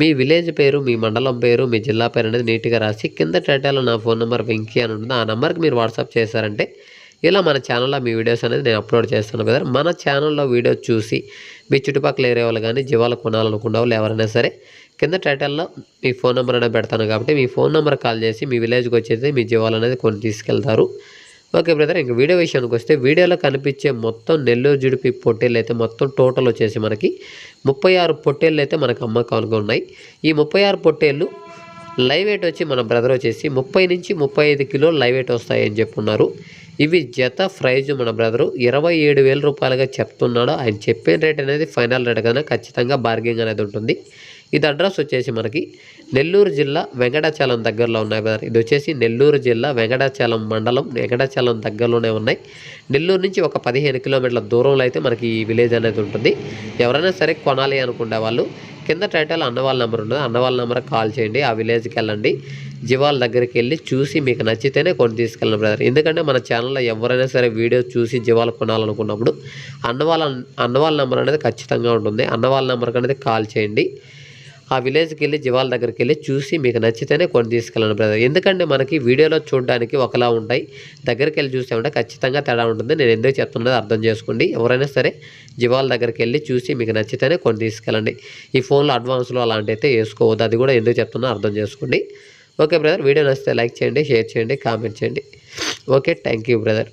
మీ village పేరు మీ మండలం పేరు మీ జిల్లా పేరు అనేది నీట్గా రాసి కింద టైటాలో నా ఫోన్ నెంబర్ వెంకీ అని ఉంటుంది. ఆ నెంబర్కి మీరు వాట్సాప్ చేశారంటే ఇలా మన ఛానల్లో మీ వీడియోస్ అనేది నేను అప్లోడ్ చేస్తాను కదా. మన ఛానల్లో వీడియో చూసి మీ చుట్టుపక్కల ఏరే వాళ్ళు కానీ జీవాలు కొనాలనుకున్న వాళ్ళు ఎవరైనా సరే కింద టైటిల్లో మీ ఫోన్ నెంబర్ అనేది పెడతాను కాబట్టి మీ ఫోన్ నెంబర్ కాల్ చేసి మీ విలేజ్కి వచ్చేసి మీ జీవాలు అనేది కొని తీసుకెళ్తారు. ఓకే బ్రదర్ ఇంక వీడియో విషయానికి వస్తే వీడియోలో కనిపించే మొత్తం నెల్లూరు జుడిపి పొట్టేళ్ళు అయితే మొత్తం టోటల్ వచ్చేసి మనకి ముప్పై ఆరు పొట్టేళ్ళు అయితే మనకు అమ్మకాలుగా ఉన్నాయి. ఈ ముప్పై ఆరు పొట్టేళ్ళు లైవ్ వెయిట్ వచ్చి మన బ్రదర్ వచ్చేసి ముప్పై నుంచి ముప్పై ఐదు కిలోలు లైవ్ వెయిట్ వస్తాయని చెప్పున్నారు. ఇవి జత ప్రైజ్ మన బ్రదరు ఇరవై ఏడు వేల రూపాయలుగా చెప్తున్నాడు. ఆయన చెప్పిన రేట్ అనేది ఫైనల్ రేట్ కన్నా ఖచ్చితంగా బార్గింగ్ అనేది ఉంటుంది. ఇది అడ్రస్ వచ్చేసి మనకి నెల్లూరు జిల్లా వెంకటాచలం దగ్గరలో ఉన్నాయి బ్రదర్. ఇది వచ్చేసి నెల్లూరు జిల్లా వెంకటాచలం మండలం వెంకటాచలం దగ్గరలోనే ఉన్నాయి. నెల్లూరు నుంచి ఒక పదిహేను కిలోమీటర్ల దూరంలో అయితే మనకి ఈ విలేజ్ అనేది ఉంటుంది. ఎవరైనా సరే కొనాలి అనుకునే వాళ్ళు కింద టైటిల్ అన్నవాళ్ళ నెంబర్ ఉంటుంది అన్నవాళ్ళ నెంబర్ కాల్ చేయండి ఆ విలేజ్కి వెళ్ళండి. జీవాల దగ్గరికి వెళ్ళి చూసి మీకు నచ్చితేనే కొని తీసుకెళ్ళండి బ్రదర్. ఎందుకంటే మన ఛానల్లో ఎవరైనా సరే వీడియో చూసి జీవాలు కొనాలనుకున్నప్పుడు అన్నవాళ్ళ అన్నవాళ్ళ నెంబర్ అనేది ఖచ్చితంగా ఉంటుంది. అన్నవాళ్ళ నెంబర్కి అనేది కాల్ చేయండి. ఆ విలేజ్కి వెళ్ళి జీవాల దగ్గరికి వెళ్ళి చూసి మీకు నచ్చితేనే కొని తీసుకెళ్ళండి బ్రదర్. ఎందుకంటే మనకి వీడియోలో చూడడానికి ఒకలా ఉంటాయి. దగ్గరికి వెళ్ళి చూసామంటే ఖచ్చితంగా తేడా ఉంటుంది. నేను ఎందుకు చెప్తున్నది అర్థం చేసుకోండి. ఎవరైనా సరే జీవాల దగ్గరికి వెళ్ళి చూసి మీకు నచ్చితేనే కొని తీసుకెళ్ళండి. ఈ ఫోన్లో అడ్వాన్స్లో అలాంటి అయితే వేసుకోవద్దు. అది కూడా ఎందుకు చెప్తున్నా అర్థం చేసుకోండి. Okay brother. వీడియో నచ్చితే లైక్ చేయండి షేర్ చేయండి కామెంట్ చేయండి. ఓకే. Thank you brother.